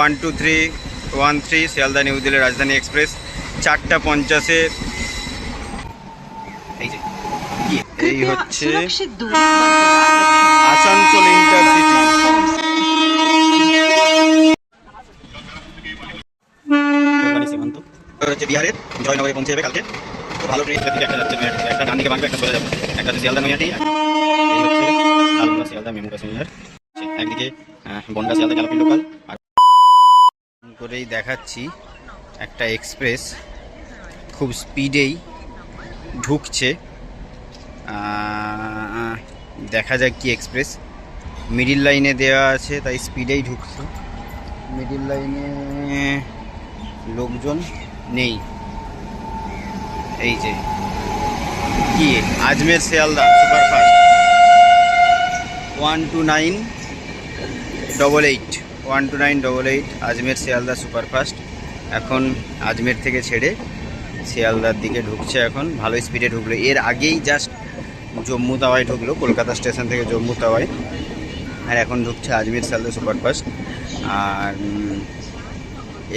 One two three one three Sealdah new Delhi Rajdhani express চারটা পঞ্চাশে। এই হচ্ছে আসানসোল ইন্টারসিটি। বিহারের জয়নগরে পৌঁছে যাবে কালকে ভালো ট্রেন একটা যাচ্ছে একটা ডান দিকে বাঁকবে একটা চলে যাবে। একটা হচ্ছে শিয়ালদা নৈহাটি এই হচ্ছে শিয়ালদা কাশ্মীর একদিকে বন্ডা শিয়ালদা গেলাপি লোকাল আর করেই দেখাচ্ছি। একটা এক্সপ্রেস খুব স্পিডেই ঢুকছে। দেখা যাক কি এক্সপ্রেস। মিডিল লাইনে দেওয়া আছে, তাই স্পিডেই ঢুকছে। মিডিল লাইনে লোকজন নেই। এই যে, কি? Ajmer Sealdah, superfast. One two nine, double eight. One two nine double eight Ajmer Sealdah superfast. এখন আজমের থেকে ছেড়ে শিয়ালদার দিকে ঢুকছে এখন, ভালো স্পিডে ঢুকলো। এর আগেই জাস্ট জম্মু তাওয়াই ঢুকলো, কলকাতা স্টেশন থেকে জম্মু তাওয়ায়। আর এখন ঢুকছে আজমের শিয়ালদা সুপারফাস্ট। আর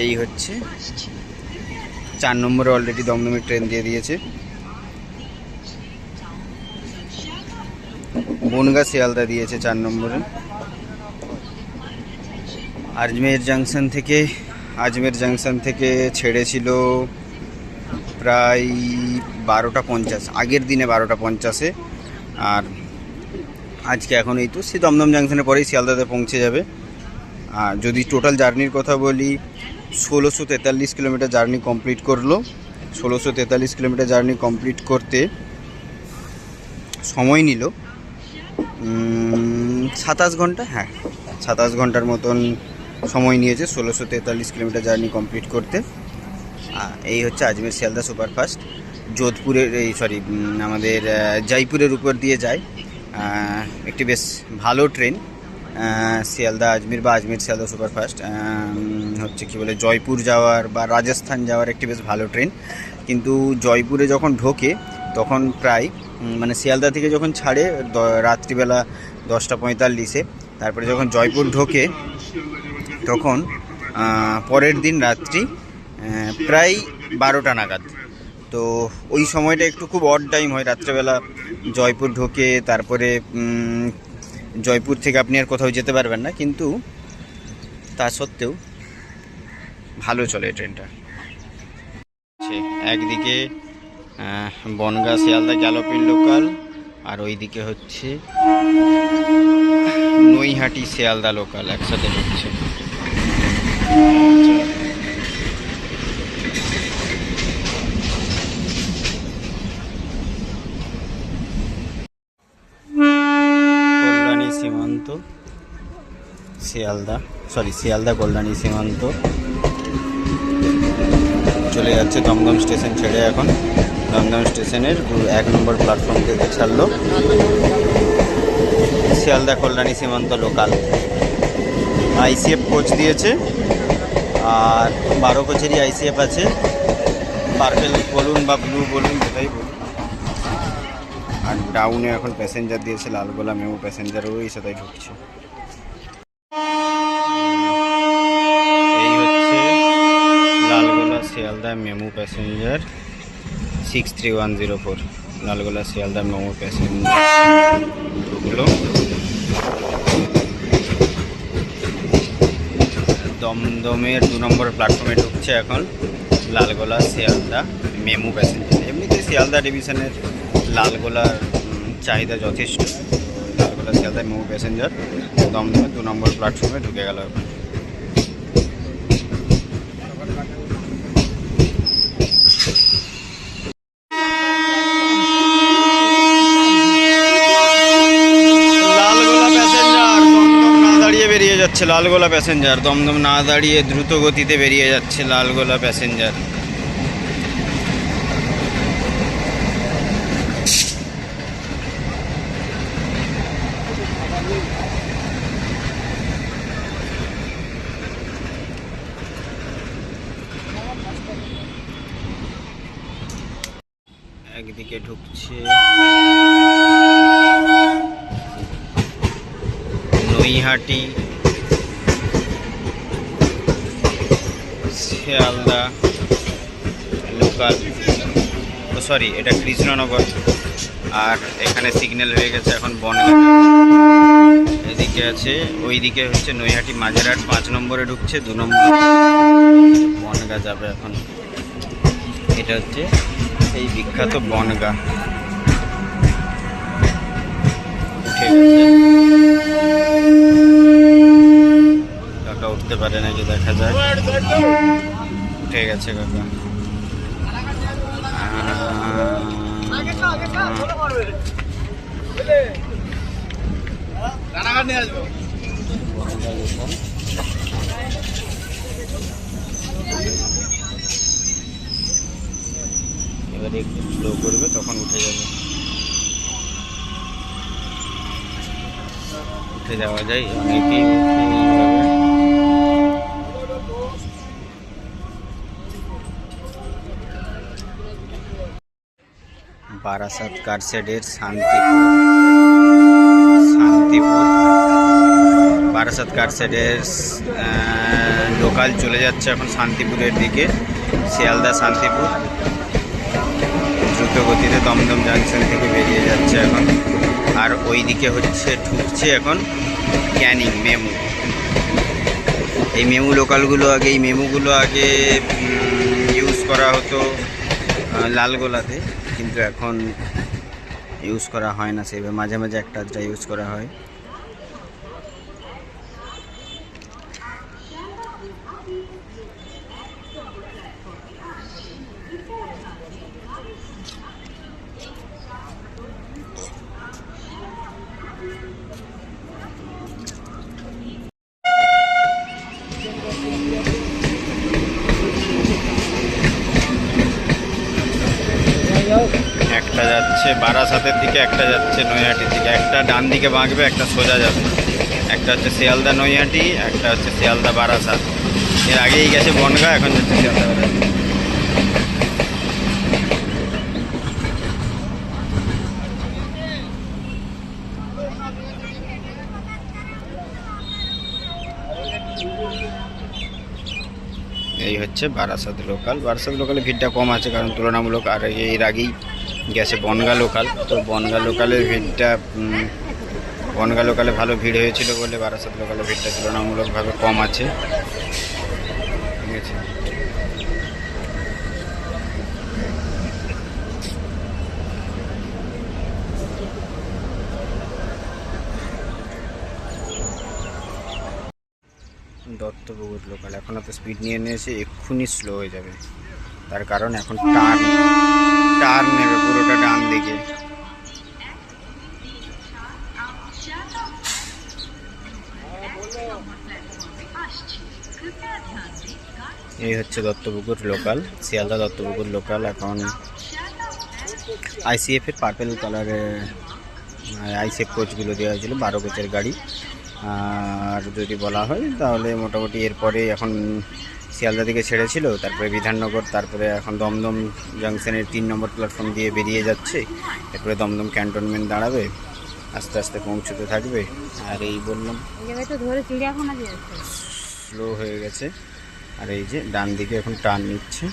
এই হচ্ছে চার নম্বরে অলরেডি দমদমের ট্রেন দিয়ে দিয়েছে। বনগা শিয়ালদা দিয়েছে চার নম্বরে। আজমের জাংশন থেকে, আজমের জাংশন থেকে ছেড়েছিল প্রায় বারোটা পঞ্চাশ, আগের দিনে বারোটা পঞ্চাশে। আর আজকে এখন এই তো সে দমদম জাংশনের পরেই শিয়ালদাতে পৌঁছে যাবে। আর যদি টোটাল জার্নির কথা বলি, ষোলোশো তেতাল্লিশ কিলোমিটার জার্নি কমপ্লিট করল। ষোলোশো তেতাল্লিশ কিলোমিটার জার্নি কমপ্লিট করতে সময় নিল। সাতাশ ঘণ্টা হ্যাঁ সাতাশ ঘণ্টার মতন সময় নিয়েছে, ষোলোশো তেতাল্লিশ কিলোমিটার জার্নি কমপ্লিট করতে। এই হচ্ছে আজমের শিয়ালদা সুপারফাস্ট। যোধপুরের এই, সরি আমাদের জয়পুরের উপর দিয়ে যায়। একটি বেশ ভালো ট্রেন। শিয়ালদা আজমির বা আজমির শিয়ালদা সুপারফাস্ট হচ্ছে কি বলে, জয়পুর যাওয়ার বা রাজস্থান যাওয়ার একটি বেশ ভালো ট্রেন। কিন্তু জয়পুরে যখন ঢোকে, তখন প্রায় মানে শিয়ালদা থেকে যখন ছাড়ে রাত্রিবেলা দশটা পঁয়তাল্লিশে, তারপরে যখন জয়পুর ঢোকে তখন পরের দিন রাত্রি প্রায় বারোটা নাগাদ। তো ওই সময়টা একটু খুব অড টাইম হয়, রাত্রেবেলা জয়পুর ঢোকে, তারপরে জয়পুর থেকে আপনি আর কোথাও যেতে পারবেন না, কিন্তু তা সত্ত্বেও ভালো চলে ট্রেনটা। একদিকে বনগা, শিয়ালদা, গ্যালোপিন লোকাল আর ওইদিকে হচ্ছে নৈহাটি, শিয়ালদা লোকাল একসাথে কল্যাণী সীমান্ত, শিয়ালদা সরি শিয়ালদা কল্যাণী সীমান্ত। চলে যাচ্ছে দমদম স্টেশন ছেড়ে এখন। দমদম স্টেশনের এক নম্বর প্ল্যাটফর্ম থেকে ছাড়লো। শিয়ালদা কল্যাণী সীমান্ত লোকাল আইসিএফ কোচ দিয়েছে। আর বারো কোচেরই আইসিএফ আছে। পার্পেল বলুন বা ব্লু বলুন যেটাই বলুন। আর ডাউনে এখন প্যাসেঞ্জার দিয়েছে লালগোলা মেমো প্যাসেঞ্জার ওই সাথে ঢুকছে। এই হচ্ছে Lalgola Sealdah MEMU passenger six three one zero four Lalgola Sealdah MEMU passenger. ঢুকলো। দমদমের দু নম্বর প্ল্যাটফর্মে ঢুকছে এখন, লালগোলা শিয়ালদা মেমু প্যাসেঞ্জার এমনিতে শিয়ালদা ডিভিশনের লালগোলার চাহিদা যথেষ্ট। লালগোলা শিয়ালদা মেমু প্যাসেঞ্জার দমদমের দু নম্বর প্ল্যাটফর্মে ঢুকে গেল এখন লালগোলা প্যাসেঞ্জার দমদম না দাঁড়িয়ে বেরিয়ে যাচ্ছে লালগোলা প্যাসেঞ্জার। দমদম না দাঁড়িয়ে দ্রুত গতিতে বেরিয়ে যাচ্ছে লালগোলা প্যাসেঞ্জার। একদিকে ঢুকছে নৈহাটি। শিয়ালদা লোকাল। সরি এটা কৃষ্ণনগর। আর এখানে সিগন্যাল হয়ে গেছে এখন বনগা এদিকে আছে, ওইদিকে হচ্ছে নৈহাটি মাঝেরহাট, পাঁচ নম্বরে ঢুকছে, দু নম্বর বনগা যাবে এখন। এটা হচ্ছে এই বিখ্যাত বনগা। উঠে উঠতে পারে নাকি দেখা যায়। উঠে গেছে কাকা। এবারে একটু স্লো করবে তখন উঠে যাবে। উঠে যাওয়া যায় অনেকেই বারাসাত কারশেডের শান্তিপুর। শান্তিপুর। বারাসাত কারশেডের লোকাল চলে যাচ্ছে এখন শান্তিপুরের দিকে। শিয়ালদা শান্তিপুর। দ্রুত গতিতে দমদম জাংশন থেকে বেরিয়ে যাচ্ছে এখন। আর ওই দিকে হচ্ছে, ঢুকছে এখন ক্যানিং, মেমু। এই মেমু লোকালগুলো আগে এই মেমুগুলো আগে ইউজ করা হতো লালগোলাতে। কিন্তু এখন ইউজ করা হয় না সেভাবে মাঝে মাঝে একটা আধটা ইউজ করা হয় একটা যাচ্ছে বারাসাতের দিকে একটা যাচ্ছে নৈহাটির দিকে। একটা ডান দিকে বাঁকবে, একটা সোজা যাবে। একটা হচ্ছে শিয়ালদা নৈহাটি, একটা হচ্ছে শিয়ালদা বারাসাত। এর আগেই গেছে বনগা, এখন যাচ্ছে শিয়ালদা এই হচ্ছে বারাসাত লোকাল। বারাসাত লোকালে ভিড়টা কম আছে, কারণ তুলনামূলক আর এর আগেই গেছে বনগা লোকাল। তো বনগা লোকালের ভিড়টা বনগা লোকালে ভালো ভিড় হয়েছিল বলে বারাসাত লোকালের ভিড়টা তুলনামূলকভাবে কম আছে। ঠিক আছে। দত্তপুকুর লোকাল। এখন তো স্পিড নিয়ে নিয়েছে, এক্ষুনি স্লো হয়ে যাবে। তার কারণ এখন টার্ন টার্ন নেবে পুরোটা ডান দিকে। এই হচ্ছে দত্তপুকুর লোকাল, শিয়ালদা দত্তপুকুর লোকাল। এখন আইসিএফ এর পার্পেল কালারের আইসিএফ কোচগুলো দেওয়া হয়েছিল, বারো কোচের গাড়ি। আর যদি বলা হয়, তাহলে মোটামুটি এরপরে এখন শিয়ালদা দিকে ছেড়েছিল তারপরে বিধাননগর তারপরে এখন দমদম জাংশনের তিন নম্বর প্ল্যাটফর্ম দিয়ে বেরিয়ে যাচ্ছে। এরপরে দমদম ক্যান্টনমেন্ট দাঁড়াবে আস্তে আস্তে পৌঁছতে থাকবে। আর এই বললাম স্লো হয়ে গেছে। আর এই যে ডান দিকে এখন টার্ন নিচ্ছে।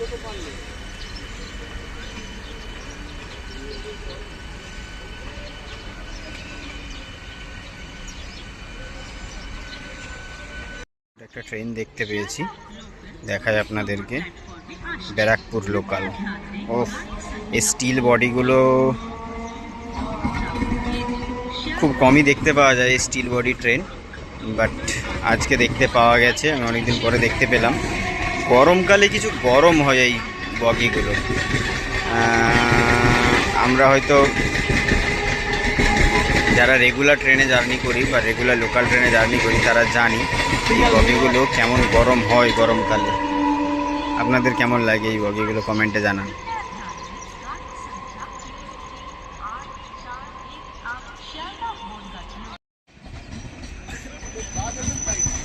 একটা ট্রেন দেখতে পেয়েছি। দেখায় আপনাদেরকে। ব্যারাকপুর লোকাল। ও স্টিল বডিগুলো খুব কমই দেখতে পাওয়া যায় স্টিল বডি ট্রেন। বাট আজকে দেখতে পাওয়া গেছে, আমি অনেকদিন পরে দেখতে পেলাম। গরমকালে কিছু গরম হয় এই বগিগুলো। আমরা হয়তো যারা রেগুলার ট্রেনে জার্নি করি বা রেগুলার লোকাল ট্রেনে জার্নি করি, তারা জানি এই বগিগুলো কেমন গরম হয় গরমকালে। আপনাদের কেমন লাগে এই বগিগুলো কমেন্টে জানান।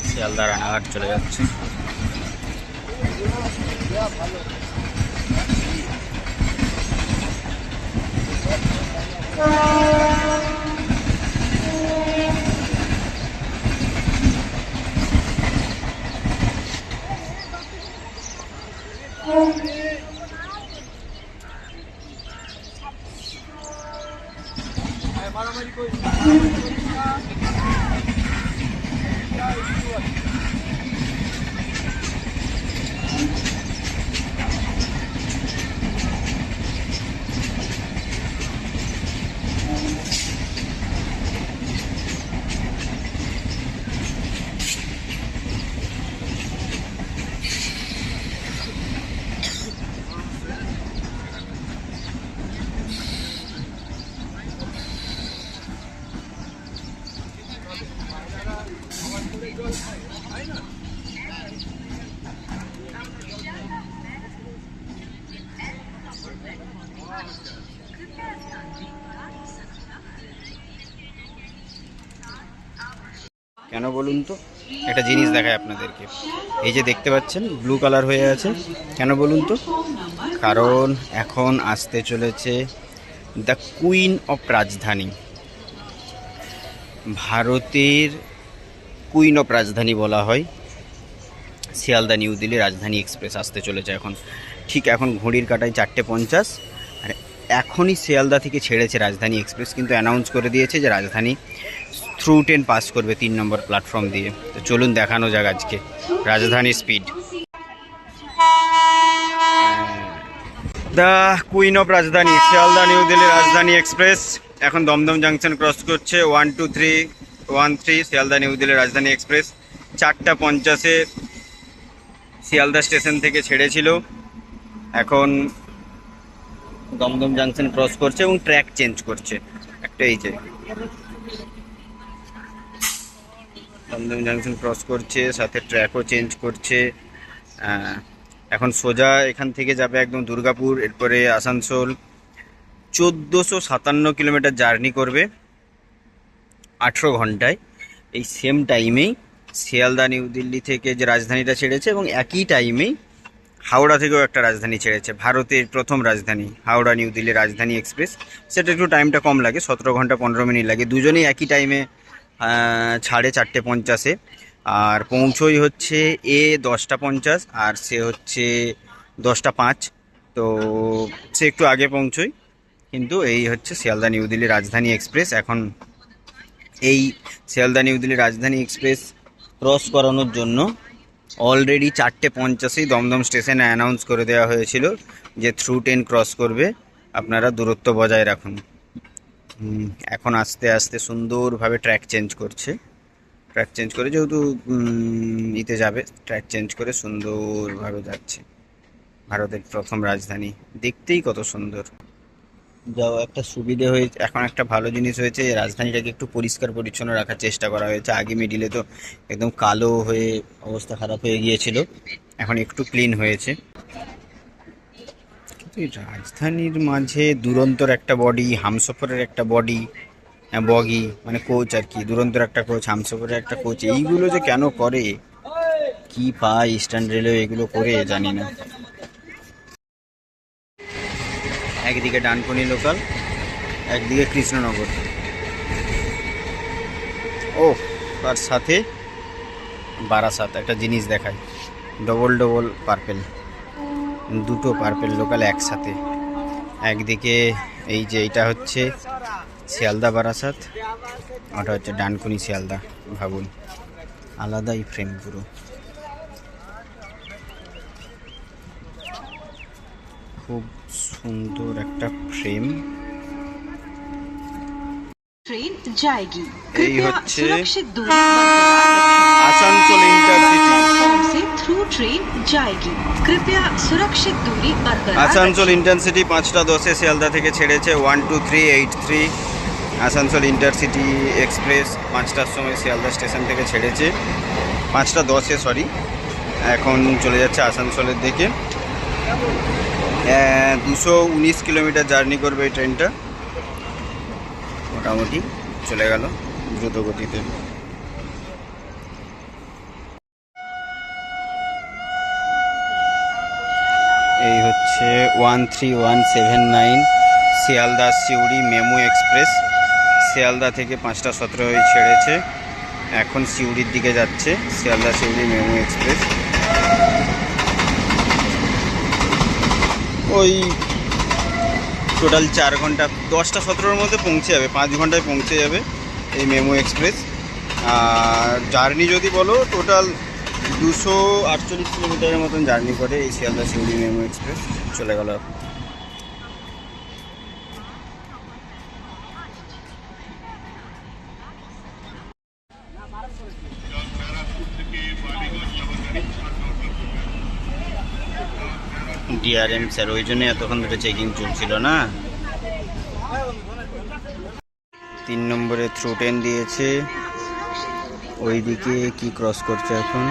শিয়ালদা রানাঘাট চলে যাচ্ছে। ভালো। কেন বলুন তো? একটা জিনিস দেখায় আপনাদেরকে। এই যে দেখতে পাচ্ছেন ব্লু কালার হয়ে আছে। কেন বলুন তো? কারণ এখন আসতে চলেছে দ্য কুইন অফ রাজধানী। ভারতের কুইন অফ রাজধানী বলা হয়। শিয়ালদা, নিউ দিল্লি, রাজধানী এক্সপ্রেস আসতে চলেছে এখন। ঠিক এখন ঘড়ির কাটায় চারটে পঞ্চাশ। আর এখনই শিয়ালদা থেকে ছেড়েছে রাজধানী এক্সপ্রেস কিন্তু অ্যানাউন্স করে দিয়েছে যে রাজধানী থ্রু ট্রেন পাস করবে তিন নম্বর প্ল্যাটফর্ম দিয়ে। তো চলুন দেখানো যাক আজকে। রাজধানী স্পিড দ্য কুইন অফ রাজধানী, শিয়ালদা নিউ দিল্লি রাজধানী এক্সপ্রেস এখন দমদম জাংশন ক্রস করছে। One two three one three Sealdah new Delhi Rajdhani express চারটা পঞ্চাশে শিয়ালদা স্টেশন থেকে ছেড়েছিল। এখন দমদম জাংশন ক্রস করছে এবং ট্র্যাক চেঞ্জ করছে। একটা এই যে। দমদম জাংশন ক্রস করছে, সাথে ট্র্যাকও চেঞ্জ করছে। এখন সোজা এখান থেকে যাবে একদম দুর্গাপুর, এরপরে আসানসোল। চোদ্দোশো সাতান্ন কিলোমিটার জার্নি করবে আঠেরো ঘন্টায়। এই সেম টাইমেই শিয়ালদা নিউ দিল্লি থেকে যে রাজধানীটা ছেড়েছে এবং একই টাইমেই হাওড়া থেকেও একটা রাজধানী ছেড়েছে, ভারতের প্রথম রাজধানী, হাওড়া নিউ দিল্লি রাজধানী এক্সপ্রেস সেটা একটু টাইমটা কম লাগে, সতেরো ঘণ্টা পনেরো মিনিট লাগে। দুজনেই একই টাইমে ছাড়ে চারটে পঞ্চাশে। আর পৌঁছই হচ্ছে এ দশটা পঞ্চাশ, আর সে হচ্ছে দশটা পাঁচ। তো সে একটু আগে পৌঁছই, কিন্তু এই হচ্ছে শিয়ালদা নিউ দিল্লি রাজধানী এক্সপ্রেস। এখন এই Sealdah new Delhi Rajdhani express cross করানোর জন্য অলরেডি চারটে পঞ্চাশেই দমদম স্টেশনে অ্যানাউন্স করে দেওয়া হয়েছিল যে থ্রু ট্রেন ক্রস করবে। আপনারা দূরত্ব বজায় রাখুন। এখন আস্তে আস্তে সুন্দরভাবে ট্র্যাক চেঞ্জ করছে। ট্র্যাক চেঞ্জ করে যেহেতু ইতে যাবে ট্র্যাক চেঞ্জ করে সুন্দরভাবে যাচ্ছে। ভারতের প্রথম রাজধানী। দেখতেই কত সুন্দর। যাও, একটা সুবিধে হয়েছে এখন একটা ভালো জিনিস হয়েছে রাজধানীটাকে একটু পরিষ্কার পরিচ্ছন্ন রাখার চেষ্টা করা হয়েছে। আগে মিডিলে তো একদম কালো হয়ে, অবস্থা খারাপ হয়ে গিয়েছিল। এখন একটু ক্লিন হয়েছে। রাজধানীর মাঝে দুরন্তর একটা বডি হামসফরের একটা বডি বগি মানে কোচ আর কি, দুরন্তর একটা কোচ হামসফরের একটা কোচ এইগুলো যে কেন করে? কি পায় ইস্টার্ন রেলওয়ে এগুলো করে? জানি না। একদিকে ডানকুনি লোকাল একদিকে কৃষ্ণনগর। ও তার সাথে বারাসাত, একটা জিনিস দেখায়। ডবল ডবল পার্পেল দুটো পার্পেল লোকাল একসাথে। একদিকে এই যে এটা হচ্ছে শিয়ালদা বারাসাত ওটা হচ্ছে ডানকুনি শিয়ালদা ভাবুন। আলাদাই ফ্রেম পুরো। খুব সুন্দর একটা ফ্রেম এই হচ্ছে सुरक्षित दूरी बरकरार আসানসোল रखें ইন্টারসিটি प्लेटफॉर्म से थ्रू ट्रेन जाएगी कृपया सुरक्षित दूरी बरकरार আসানসোল रखें। ইন্টারসিটি পাঁচটা দশে শিয়ালদা থেকে ছেড়েছে one two three eight three Asansol intercity express পাঁচটার সময় শিয়ালদা স্টেশন থেকে ছেড়েছে পাঁচটা দশে সরি এখন চলে যাচ্ছে আসানসোলের দিকে দুশো উনিশ কিলোমিটার জার্নি করবে এই ট্রেনটা মোটামুটি চলে গেল দ্রুত গতিতে হচ্ছে one three one seven nine Sealdah Suri MEMU express. Sealdah থেকে পাঁচটা সতেরোয় ছেড়েছে। এখন সিউড়ির দিকে যাচ্ছে, শিয়ালদা সিউড়ি মেমু এক্সপ্রেস। ওই টোটাল চার ঘণ্টা, দশটা সতেরোর মধ্যে পৌঁছে যাবে, পাঁচ ঘন্টায় পৌঁছে যাবে এই মেমো এক্সপ্রেস। আর জার্নি যদি বলো, টোটাল দুশো আটচল্লিশ কিলোমিটারের মতন জার্নি করে এই শিয়ালদা শিউড়ি মেমো এক্সপ্রেস চলে গেল। ডিআরএম স্যার, ওই জন্য এতক্ষণ ধরে চেকিং চলছিল না। তিন নম্বরে থ্রু টেন দিয়েছে। ওইদিকে কি ক্রস করছে এখন?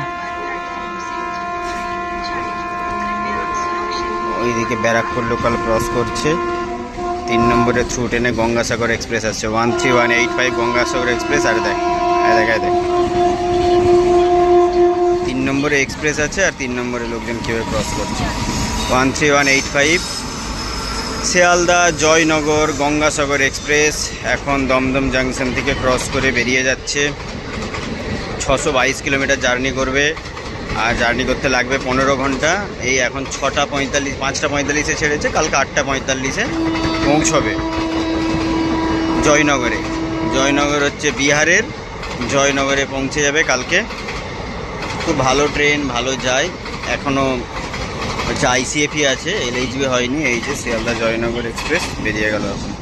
ওইদিকে ব্যারাকপুর লোকাল ক্রস করছে। তিন নম্বরে থ্রু টেনে গঙ্গাসাগর এক্সপ্রেস আসছে। One three one eight five Gangasagar express, আর দেখ আর দেখ দেখ। তিন নম্বরে এক্সপ্রেস আছে আর তিন নম্বরে লোকজন কীভাবে ক্রস করছে। One three one eight five, Sealdah Jaynagar Gangasagar express এখন দমদম জাংশন থেকে ক্রস করে বেরিয়ে যাচ্ছে। ছশো বাইশ কিলোমিটার জার্নি করবে। আর জার্নি করতে লাগবে পনেরো ঘণ্টা। এই এখন ছটা পঁয়তাল্লিশ, পাঁচটা পঁয়তাল্লিশে ছেড়েছে, কালকে আটটা পঁয়তাল্লিশে পৌঁছবে। জয়নগরে। জয়নগর হচ্ছে বিহারের, জয়নগরে পৌঁছে যাবে কালকে। খুব ভালো ট্রেন, ভালো যায়। এখনও হচ্ছে আইসিএফই আছে, এলএইচবি হয়নি, এই যে শিয়ালদা জয়নগর এক্সপ্রেস বেরিয়ে গেল এখন।